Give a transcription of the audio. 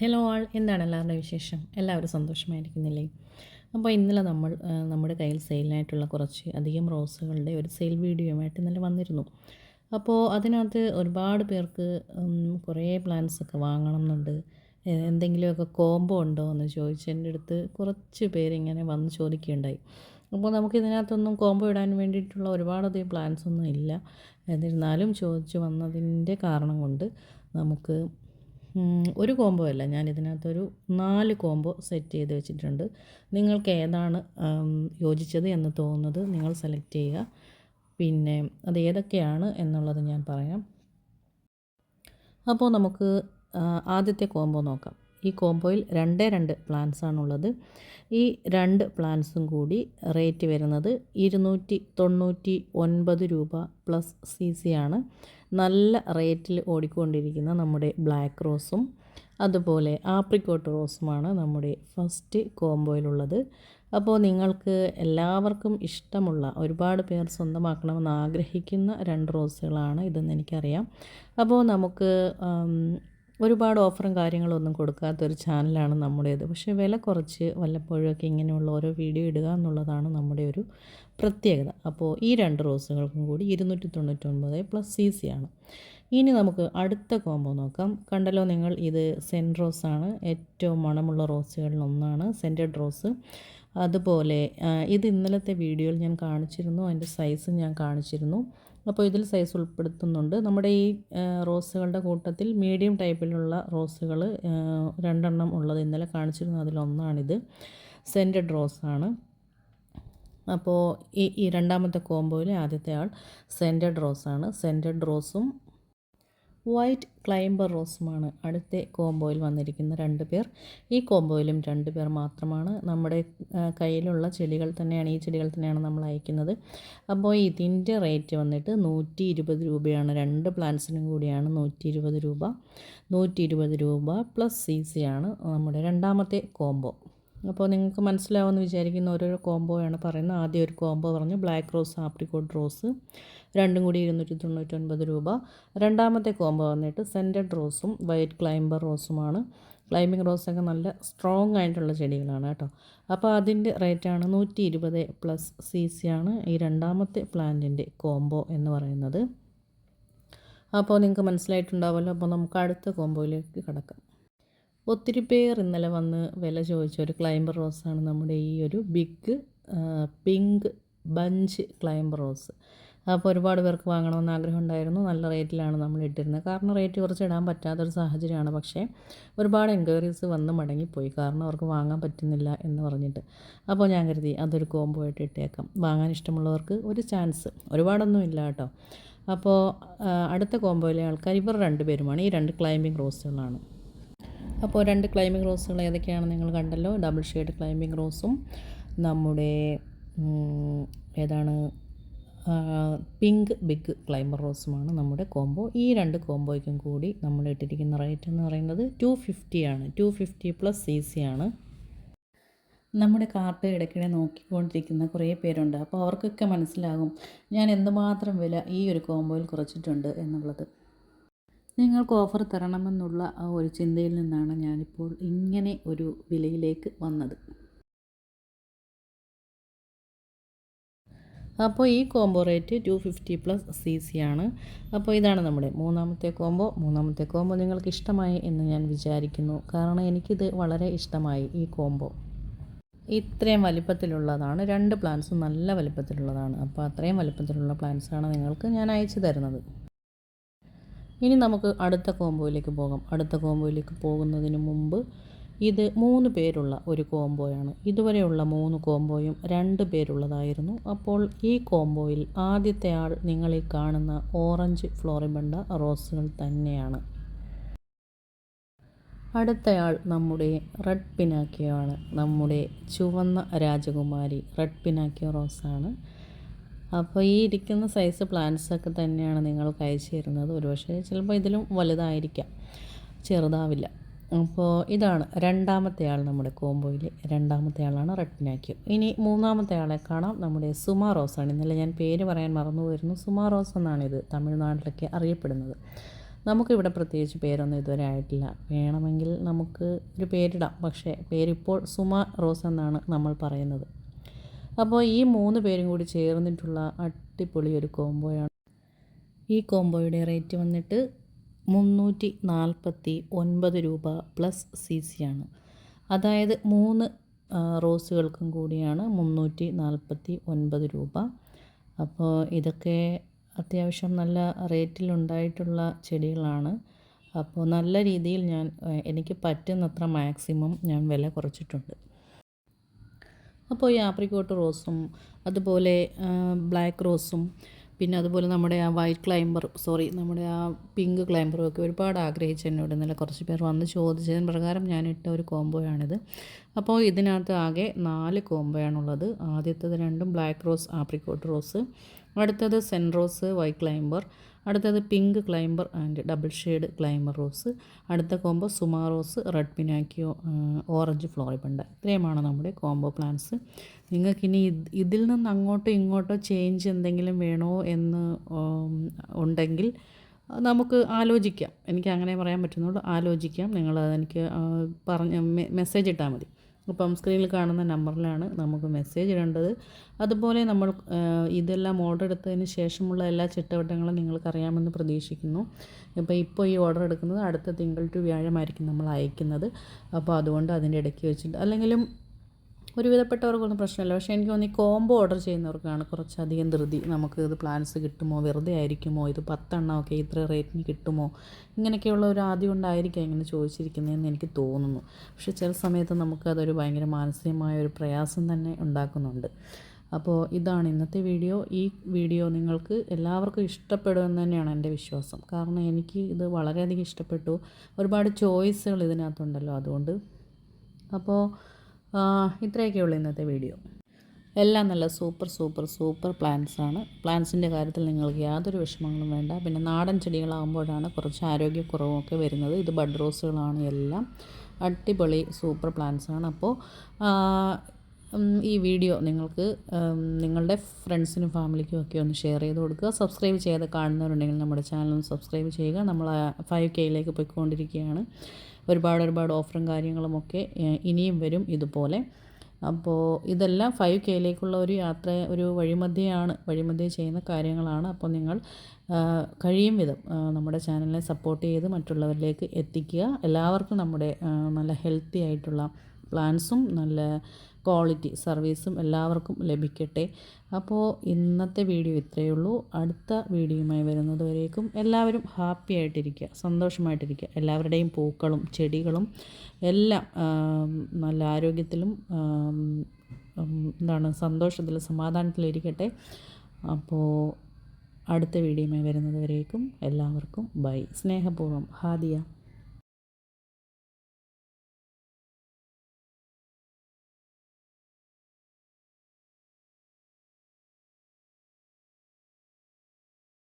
Hello ആൾ എന്താണ് എല്ലാവരുടെ വിശേഷം? എല്ലാവരും സന്തോഷമായിരിക്കുന്നില്ലേ? അപ്പോൾ ഇന്നലെ നമ്മൾ നമ്മുടെ കയ്യിൽ സെയിലിനായിട്ടുള്ള കുറച്ച് അധികം റോസുകളുടെ ഒരു സെയിൽ വീഡിയോയുമായിട്ട് ഇന്നലെ വന്നിരുന്നു. അപ്പോൾ അതിനകത്ത് ഒരുപാട് പേർക്ക് കുറേ പ്ലാന്റ്സ് ഒക്കെ വാങ്ങണം എന്നുണ്ട് എന്തെങ്കിലുമൊക്കെ കോംബോ ഉണ്ടോ എന്ന് ചോദിച്ച് എന്റെ അടുത്ത് കുറച്ച് പേരിങ്ങനെ വന്ന് ചോദിക്കുകയുണ്ടായി. അപ്പോൾ നമുക്ക് ഇതിനകത്തൊന്നും കോംബോ ഇടാൻ വേണ്ടിയിട്ടുള്ള ഒരുപാടധികം പ്ലാൻസ് ഒന്നും ഇല്ല. എന്നിരുന്നാലും ചോദിച്ചു വന്നതിന്റെ കാരണം കൊണ്ട് നമുക്ക് ഒരു കോംബോ അല്ല. ഞാൻ ഇതിനകത്തൊരു നാല് കോംബോ സെറ്റ് ചെയ്ത് വെച്ചിട്ടുണ്ട്. നിങ്ങൾക്ക് ഏതാണ് യോജിച്ചത് എന്ന് തോന്നുന്നത് നിങ്ങൾ സെലക്ട് ചെയ്യുക. പിന്നെ അത് ഏതൊക്കെയാണ് എന്നുള്ളത് ഞാൻ പറയാം. അപ്പോൾ നമുക്ക് ആദ്യത്തെ കോംബോ നോക്കാം. ഈ കോംബോയിൽ രണ്ടേ രണ്ട് പ്ലാൻസ് ആണുള്ളത്. ഈ രണ്ട് പ്ലാൻസും കൂടി റേറ്റ് വരുന്നത് ഇരുന്നൂറ്റി തൊണ്ണൂറ്റി ഒൻപത് രൂപ പ്ലസ് സി സി ആണ്. നല്ല റേറ്റിൽ ഓടിക്കൊണ്ടിരിക്കുന്ന നമ്മുടെ ബ്ലാക്ക് റോസും അതുപോലെ ആപ്രിക്കോട്ട് റോസുമാണ് നമ്മുടെ ഫസ്റ്റ് കോംബോയിലുള്ളത്. അപ്പോൾ നിങ്ങൾക്ക് എല്ലാവർക്കും ഇഷ്ടമുള്ള ഒരുപാട് പേർ സ്വന്തമാക്കണമെന്ന് ആഗ്രഹിക്കുന്ന രണ്ട് റോസുകളാണ് ഇതെന്ന് എനിക്കറിയാം. അപ്പോൾ നമുക്ക് ഒരുപാട് ഓഫറും കാര്യങ്ങളും ഒന്നും കൊടുക്കാത്തൊരു ചാനലാണ് നമ്മുടേത്. പക്ഷേ വില കുറച്ച് വല്ലപ്പോഴൊക്കെ ഇങ്ങനെയുള്ള ഓരോ വീഡിയോ ഇടുക എന്നുള്ളതാണ് നമ്മുടെ ഒരു പ്രത്യേകത. അപ്പോൾ ഈ രണ്ട് റോസുകൾക്കും കൂടി ഇരുന്നൂറ്റി തൊണ്ണൂറ്റൊൻപത് പ്ലസ് സി സി ആണ്. ഇനി നമുക്ക് അടുത്ത കോംബോ നോക്കാം. കണ്ടല്ലോ നിങ്ങൾ ഇത് സെന്റ് റോസാണ്. ഏറ്റവും മണമുള്ള റോസുകളിൽ ഒന്നാണ് സെന്റഡ് റോസ്. അതുപോലെ ഇത് ഇന്നലത്തെ വീഡിയോയിൽ ഞാൻ കാണിച്ചിരുന്നു. അതിന്റെ സൈസ് ഞാൻ കാണിച്ചിരുന്നു. അപ്പോൾ ഇതിൽ സൈസ് ഉൾപ്പെടുത്തുന്നുണ്ട്. നമ്മുടെ ഈ റോസുകളുടെ കൂട്ടത്തിൽ മീഡിയം ടൈപ്പിലുള്ള റോസുകൾ രണ്ടെണ്ണം ഉള്ളത് ഇന്നലെ കാണിച്ചിരുന്നു. അതിലൊന്നാണിത് സെന്റഡ് റോസാണ് അപ്പോൾ ഈ ഈ രണ്ടാമത്തെ കോംബോയിൽ ആദ്യത്തെ ആൾ സെന്റഡ് റോസാണ് സെന്റഡ് റോസും വൈറ്റ് ക്ലൈംബർ റോസുമാണ് അടുത്ത കോംബോയിൽ വന്നിരിക്കുന്ന രണ്ട് പേർ. ഈ കോംബോയിലും രണ്ട് പേർ മാത്രമാണ് നമ്മുടെ കയ്യിലുള്ള ചെടികൾ തന്നെയാണ് ഈ ചെടികൾ തന്നെയാണ് നമ്മൾ അയക്കുന്നത്. അപ്പോൾ ഇതിന്റെ റേറ്റ് വന്നിട്ട് നൂറ്റി ഇരുപത് രൂപയാണ്. രണ്ട് പ്ലാന്റ്സിനും കൂടിയാണ് നൂറ്റി ഇരുപത് രൂപ. നൂറ്റി ഇരുപത് രൂപ പ്ലസ് സി സി ആണ് നമ്മുടെ രണ്ടാമത്തെ കോംബോ അപ്പോൾ നിങ്ങൾക്ക് മനസ്സിലാവുമെന്ന് വിചാരിക്കുന്ന ഓരോരോ കോംബോയാണ് പറയുന്നത്. ആദ്യം ഒരു കോംബോ പറഞ്ഞു ബ്ലാക്ക് റോസ് ആപ്രിക്കോട്ട് റോസ് രണ്ടും കൂടി ഇരുന്നൂറ്റി തൊണ്ണൂറ്റൊൻപത് രൂപ. രണ്ടാമത്തെ കോംബോ വന്നിട്ട് സെന്റഡ് റോസും വൈറ്റ് ക്ലൈംബർ റോസുമാണ്. ക്ലൈമ്പിംഗ് റോസൊക്കെ നല്ല സ്ട്രോങ് ആയിട്ടുള്ള ചെടികളാണ് കേട്ടോ. അപ്പോൾ അതിന്റെ റേറ്റാണ് നൂറ്റി ഇരുപത് പ്ലസ് സി സി ആണ് ഈ രണ്ടാമത്തെ പ്ലാന്റിന്റെ കോംബോ എന്ന് പറയുന്നത്. അപ്പോൾ നിങ്ങൾക്ക് മനസ്സിലായിട്ടുണ്ടാവുമല്ലോ. അപ്പോൾ നമുക്ക് അടുത്ത കോംബോയിലേക്ക് കിടക്കാം. ഒത്തിരി പേർ ഇന്നലെ വന്ന് വില ചോദിച്ച ഒരു ക്ലൈംബർ റോസാണ് നമ്മുടെ ഈ ഒരു big pink bunch climber rose അപ്പോൾ ഒരുപാട് പേർക്ക് വാങ്ങണമെന്ന് ആഗ്രഹം ഉണ്ടായിരുന്നു. നല്ല റേറ്റിലാണ് നമ്മൾ ഇട്ടിരുന്നത്. കാരണം റേറ്റ് കുറച്ച് ഇടാൻ പറ്റാത്തൊരു സാഹചര്യമാണ്. പക്ഷേ ഒരുപാട് എൻക്വയറീസ് വന്ന് മടങ്ങിപ്പോയി. കാരണം അവർക്ക് വാങ്ങാൻ പറ്റുന്നില്ല എന്ന് പറഞ്ഞിട്ട്. അപ്പോൾ ഞാൻ കരുതി അതൊരു കോംബോ ആയിട്ട് ഇട്ടേക്കാം. വാങ്ങാൻ ഇഷ്ടമുള്ളവർക്ക് ഒരു ചാൻസ് ഒരുപാടൊന്നും ഇല്ല കേട്ടോ. അപ്പോൾ അടുത്ത കോംബോയിലെ ആൾക്കാർ ഇവർ രണ്ടുപേരുമാണ്. ഈ രണ്ട് ക്ലൈമ്പിംഗ് റോസുകളാണ് അപ്പോൾ രണ്ട് ക്ലൈമ്പിംഗ് റോസുകൾ ഏതൊക്കെയാണ് നിങ്ങൾ കണ്ടല്ലോ? ഡബിൾ ഷെയ്ഡ് ക്ലൈമ്പിംഗ് റോസും നമ്മുടെ ഏതാണ്? പിങ്ക് ബിഗ് ക്ലൈംബർ റോസുമാണ് നമ്മുടെ കോംബോ ഈ രണ്ട് കോംബോയ്ക്കും കൂടി നമ്മൾ ഇട്ടിരിക്കുന്ന റേറ്റ് എന്ന് പറയുന്നത് ടു ആണ്. Two fifty plus C C ആണ്. നമ്മുടെ കാർട്ട് ഇടയ്ക്കിടെ നോക്കിക്കൊണ്ടിരിക്കുന്ന കുറേ പേരുണ്ട്. അപ്പോൾ അവർക്കൊക്കെ മനസ്സിലാകും ഞാൻ എന്തുമാത്രം വില ഈ ഒരു കോംബോയിൽ കുറച്ചിട്ടുണ്ട് എന്നുള്ളത്. നിങ്ങൾക്ക് ഓഫർ തരണമെന്നുള്ള ഒരു ചിന്തയിൽ നിന്നാണ് ഞാനിപ്പോൾ ഇങ്ങനെ ഒരു വിലയിലേക്ക് വന്നത്. അപ്പോൾ ഈ combo rate two fifty plus C C ആണ്. അപ്പോൾ ഇതാണ് നമ്മുടെ മൂന്നാമത്തെ കോംബോ. മൂന്നാമത്തെ കോംബോ നിങ്ങൾക്ക് ഇഷ്ടമായി എന്ന് ഞാൻ വിചാരിക്കുന്നു. കാരണം എനിക്കിത് വളരെ ഇഷ്ടമായി ഈ കോംബോ. ഇത്രയും വലിപ്പത്തിലുള്ളതാണ്. രണ്ട് പ്ലാന്റ്സും നല്ല വലിപ്പത്തിലുള്ളതാണ്. അപ്പോൾ അത്രയും വലിപ്പത്തിലുള്ള പ്ലാന്റ്സാണ് നിങ്ങൾക്ക് ഞാൻ അയച്ചു തരുന്നത്. ഇനി നമുക്ക് അടുത്ത കോംബോയിലേക്ക് പോകാം. അടുത്ത കോംബോയിലേക്ക് പോകുന്നതിന് മുമ്പ് ഇത് മൂന്ന് പേരുള്ള ഒരു കോംബോയാണ്. ഇതുവരെയുള്ള മൂന്ന് കോംബോയും രണ്ട് പേരുള്ളതായിരുന്നു. അപ്പോൾ ഈ കോംബോയിൽ ആദ്യത്തെ ആൾ നിങ്ങളീ കാണുന്ന ഓറഞ്ച് ഫ്ലോറിബണ്ട റോസുകൾ തന്നെയാണ്. അടുത്തയാൾ നമ്മുടെ റെഡ് പിനാക്കിയോ ആണ്. നമ്മുടെ ചുവന്ന രാജകുമാരി റെഡ് പിനാക്കിയോ റോസാണ്. അപ്പോൾ ഈ ഇരിക്കുന്ന സൈസ് പ്ലാന്റ്സൊക്കെ തന്നെയാണ് നിങ്ങൾ അയച്ചു തരുന്നത് ഒരുപക്ഷെ ചിലപ്പോൾ ഇതിലും വലുതായിരിക്കാം. ചെറുതാവില്ല. അപ്പോൾ ഇതാണ് രണ്ടാമത്തെ ആൾ നമ്മുടെ കോംബോയിൽ രണ്ടാമത്തെ ആളാണ് റെട്ടിനാക്യു ഇനി മൂന്നാമത്തെ ആളെ കാണാം. നമ്മുടെ സുമാ റോസാണ് ഇന്നലെ ഞാൻ പേര് പറയാൻ മറന്നു പോയിരുന്നു. സുമാ റോസ് എന്നാണിത് തമിഴ്നാട്ടിലൊക്കെ അറിയപ്പെടുന്നത്. നമുക്കിവിടെ പ്രത്യേകിച്ച് പേരൊന്നും ഇതുവരെ ആയിട്ടില്ല. വേണമെങ്കിൽ നമുക്ക് ഒരു പേരിടാം. പക്ഷേ പേരിപ്പോൾ സുമാ റോസ് എന്നാണ് നമ്മൾ പറയുന്നത്. അപ്പോൾ ഈ മൂന്ന് പേരും കൂടി ചേർന്നിട്ടുള്ള അടിപൊളി ഒരു കോംബോയാണ്. ഈ കോംബോയുടെ റേറ്റ് വന്നിട്ട് മുന്നൂറ്റി നാൽപ്പത്തി ഒൻപത് രൂപ പ്ലസ് സി സി ആണ്. അതായത് മൂന്ന് റോസുകൾക്കും കൂടിയാണ് മുന്നൂറ്റി നാൽപ്പത്തി ഒൻപത് രൂപ. അപ്പോൾ ഇതൊക്കെ അത്യാവശ്യം നല്ല റേറ്റിലുണ്ടായിട്ടുള്ള ചെടികളാണ്. അപ്പോൾ നല്ല രീതിയിൽ ഞാൻ എനിക്ക് പറ്റുന്നത്ര മാക്സിമം ഞാൻ വില കുറച്ചിട്ടുണ്ട്. അപ്പോൾ ഈ ആപ്രിക്കോട്ട് റോസും അതുപോലെ ബ്ലാക്ക് റോസും പിന്നെ അതുപോലെ നമ്മുടെ ആ വൈറ്റ് ക്ലൈംബർ സോറി നമ്മുടെ ആ പിങ്ക് ക്ലൈംബറും ഒക്കെ ഒരുപാട് ആഗ്രഹിച്ച് എന്നോട് ഇന്നലെ കുറച്ച് പേർ വന്ന് ചോദിച്ചതിന് പ്രകാരം ഞാൻ ഇട്ട ഒരു കോംബോയാണിത്. അപ്പോൾ ഇതിനകത്ത് ആകെ നാല് കോംബോയാണുള്ളത്. ആദ്യത്തത് രണ്ടും ബ്ലാക്ക് റോസ് ആപ്രിക്കോട്ട് റോസ്. അടുത്തത് സെൻ റോസ് വൈറ്റ് ക്ലൈംബർ. അടുത്തത് pink climber and double shade climber rose. അടുത്ത combo Suma rose red Pinocchio orange floribunda. ഇത്രയുമാണ് നമ്മുടെ കോംബോ പ്ലാൻസ്. നിങ്ങൾക്കിനി ഇതിൽ നിന്ന് അങ്ങോട്ടോ ഇങ്ങോട്ടോ ചേഞ്ച് എന്തെങ്കിലും വേണോ എന്ന് ഉണ്ടെങ്കിൽ നമുക്ക് ആലോചിക്കാം. എനിക്ക് അങ്ങനെ പറയാൻ പറ്റുന്നുള്ളൂ. ആലോചിക്കാം. നിങ്ങൾ അതെനിക്ക് പറഞ്ഞ് മെസ്സേജ് ഇട്ടാൽ മതി. അപ്പം സ്ക്രീനിൽ കാണുന്ന നമ്പറിലാണ് നമുക്ക് മെസ്സേജ് ഇടേണ്ടത്. അതുപോലെ നമ്മൾ ഇതെല്ലാം ഓർഡർ എടുത്തതിന് ശേഷമുള്ള എല്ലാ ചിട്ടവട്ടങ്ങളും നിങ്ങൾക്കറിയാമെന്ന് പ്രതീക്ഷിക്കുന്നു. ഇപ്പോൾ ഇപ്പോൾ ഈ ഓർഡർ എടുക്കുന്നത് അടുത്ത തിങ്കൾ ടു വ്യാഴമായിരിക്കും നമ്മൾ അയക്കുന്നത്. അപ്പോൾ അതുകൊണ്ട് അതിന്റെ ഇടയ്ക്ക് വെച്ചിട്ട് അല്ലെങ്കിലും ഒരുവിധപ്പെട്ടവർക്കൊന്നും പ്രശ്നമില്ല. പക്ഷേ എനിക്ക് തോന്നി കോംബോ ഓർഡർ ചെയ്യുന്നവർക്കാണ് കുറച്ചധികം ധൃതി. നമുക്ക് ഇത് പ്ലാൻസ് കിട്ടുമോ? വെറുതെ ആയിരിക്കുമോ? ഇത് പത്തെണ്ണമൊക്കെ ഇത്ര റേറ്റിന് കിട്ടുമോ? ഇങ്ങനെയൊക്കെയുള്ള ഒരു ആദ്യം ഉണ്ടായിരിക്കാം ഇങ്ങനെ ചോദിച്ചിരിക്കുന്നതെന്ന് എനിക്ക് തോന്നുന്നു. പക്ഷേ ചില സമയത്ത് നമുക്കതൊരു ഭയങ്കര മാനസികമായ ഒരു പ്രയാസം തന്നെ ഉണ്ടാക്കുന്നുണ്ട്. അപ്പോൾ ഇതാണ് ഇന്നത്തെ വീഡിയോ ഈ വീഡിയോ നിങ്ങൾക്ക് എല്ലാവർക്കും ഇഷ്ടപ്പെടുമെന്ന് തന്നെയാണ് എന്റെ വിശ്വാസം. കാരണം എനിക്ക് ഇത് വളരെയധികം ഇഷ്ടപ്പെട്ടു. ഒരുപാട് ചോയ്സുകൾ ഇതിനകത്തുണ്ടല്ലോ അതുകൊണ്ട്. അപ്പോൾ ഇത്രയൊക്കെയുള്ളൂ ഇന്നത്തെ വീഡിയോ. എല്ലാം നല്ല സൂപ്പർ സൂപ്പർ സൂപ്പർ പ്ലാന്റ്സാണ് പ്ലാന്റ്സിന്റെ കാര്യത്തിൽ നിങ്ങൾക്ക് യാതൊരു വിഷമങ്ങളും വേണ്ട. പിന്നെ നാടൻ ചെടികളാകുമ്പോഴാണ് കുറച്ച് ആരോഗ്യക്കുറവൊക്കെ വരുന്നത്. ഇത് ബഡ് റോസുകളാണ് എല്ലാം. അടിപൊളി സൂപ്പർ പ്ലാന്റ്സാണ് അപ്പോൾ ഈ വീഡിയോ നിങ്ങൾക്ക് നിങ്ങളുടെ ഫ്രണ്ട്സിനും ഫാമിലിക്കും ഒക്കെ ഒന്ന് ഷെയർ ചെയ്ത് കൊടുക്കുക. സബ്സ്ക്രൈബ് ചെയ്ത് കാണുന്നവരുണ്ടെങ്കിൽ നമ്മുടെ ചാനൽ ഒന്ന് സബ്സ്ക്രൈബ് ചെയ്യുക. നമ്മൾ ഫൈവ് കെയിലേക്ക് പോയിക്കൊണ്ടിരിക്കുകയാണ്. ഒരുപാട് ഒരുപാട് ഓഫറും കാര്യങ്ങളുമൊക്കെ ഇനിയും വരും ഇതുപോലെ. അപ്പോൾ ഇതെല്ലാം ഫൈവ് കെയിലേക്കുള്ള ഒരു യാത്ര ഒരു വഴിമധ്യയാണ് വഴിമധ്യ ചെയ്യുന്ന കാര്യങ്ങളാണ്. അപ്പോൾ നിങ്ങൾ കഴിയും വിധം നമ്മുടെ ചാനലിനെ സപ്പോർട്ട് ചെയ്ത് മറ്റുള്ളവരിലേക്ക് എത്തിക്കുക. എല്ലാവർക്കും നമ്മുടെ നല്ല ഹെൽത്തി ആയിട്ടുള്ള പ്ലാൻസും നല്ല ക്വാളിറ്റി സർവീസും എല്ലാവർക്കും ലഭിക്കട്ടെ. അപ്പോൾ ഇന്നത്തെ വീഡിയോ ഇത്രയേ ഉള്ളൂ. അടുത്ത വീഡിയോയുമായി വരുന്നത് വരേക്കും എല്ലാവരും ഹാപ്പി ആയിട്ടിരിക്കുക സന്തോഷമായിട്ടിരിക്കുക. എല്ലാവരുടെയും പൂക്കളും ചെടികളും എല്ലാം നല്ല ആരോഗ്യത്തിലും എന്താണ് സന്തോഷത്തിലും സമാധാനത്തിലും ഇരിക്കട്ടെ. അപ്പോൾ അടുത്ത വീഡിയോയുമായി വരുന്നത് വരേക്കും എല്ലാവർക്കും ബൈ. സ്നേഹപൂർവം. ഹാദിയ.